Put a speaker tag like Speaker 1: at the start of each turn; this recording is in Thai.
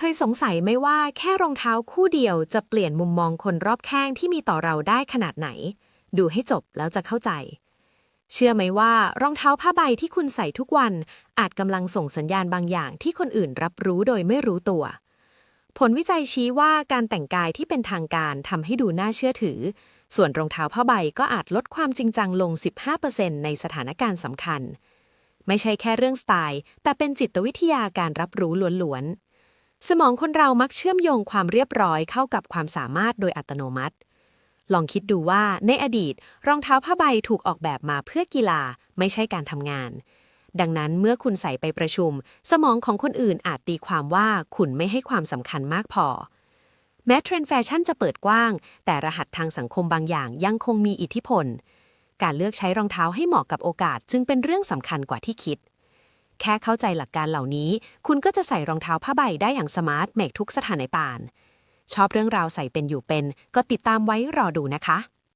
Speaker 1: เคยสงสัยไหมว่าแค่รองเท้าคู่เดียวจะเปลี่ยนมุมมองคนรอบข้างที่มีต่อเราได้ขนาดไหน ดูให้จบแล้วจะเข้าใจ เชื่อไหมว่ารองเท้าผ้าใบที่คุณใส่ทุกวัน อาจกำลังส่งสัญญาณบางอย่างที่คนอื่นรับรู้โดยไม่รู้ตัว ผลวิจัยชี้ว่าการแต่งกายที่เป็นทางการทำให้ดูน่าเชื่อถือ ส่วนรองเท้าผ้าใบก็อาจลดความจริงจังลง 15%ในสถานการณ์สำคัญ ไม่ใช่แค่เรื่องสไตล์ แต่เป็นจิตวิทยาการรับรู้ล้วนๆ สมองคนเรามักเชื่อมโยงความเรียบร้อยเข้ากับความสามารถโดยอัตโนมัติ ลองคิดดูว่าในอดีต รองเท้าผ้าใบถูกออกแบบมาเพื่อกีฬาไม่ใช่การทำงาน ดังนั้นเมื่อคุณใส่ไปประชุม สมองของคนอื่นอาจตีความว่าคุณไม่ให้ความสำคัญมากพอ แม้เทรนด์แฟชั่นจะเปิดกว้าง แต่รหัสทางสังคมบางอย่างยังคงมีอิทธิพล การเลือกใช้รองเท้าให้เหมาะกับโอกาสจึงเป็นเรื่องสำคัญกว่าที่คิด แค่เข้าใจหลักการเหล่านี้ คุณก็จะใส่รองเท้าผ้าใบได้อย่างสมาร์ทเมกทุกสถานปานชอบเรื่องราวใส่เป็นอยู่เป็น ก็ติดตามไว้รอดูนะคะ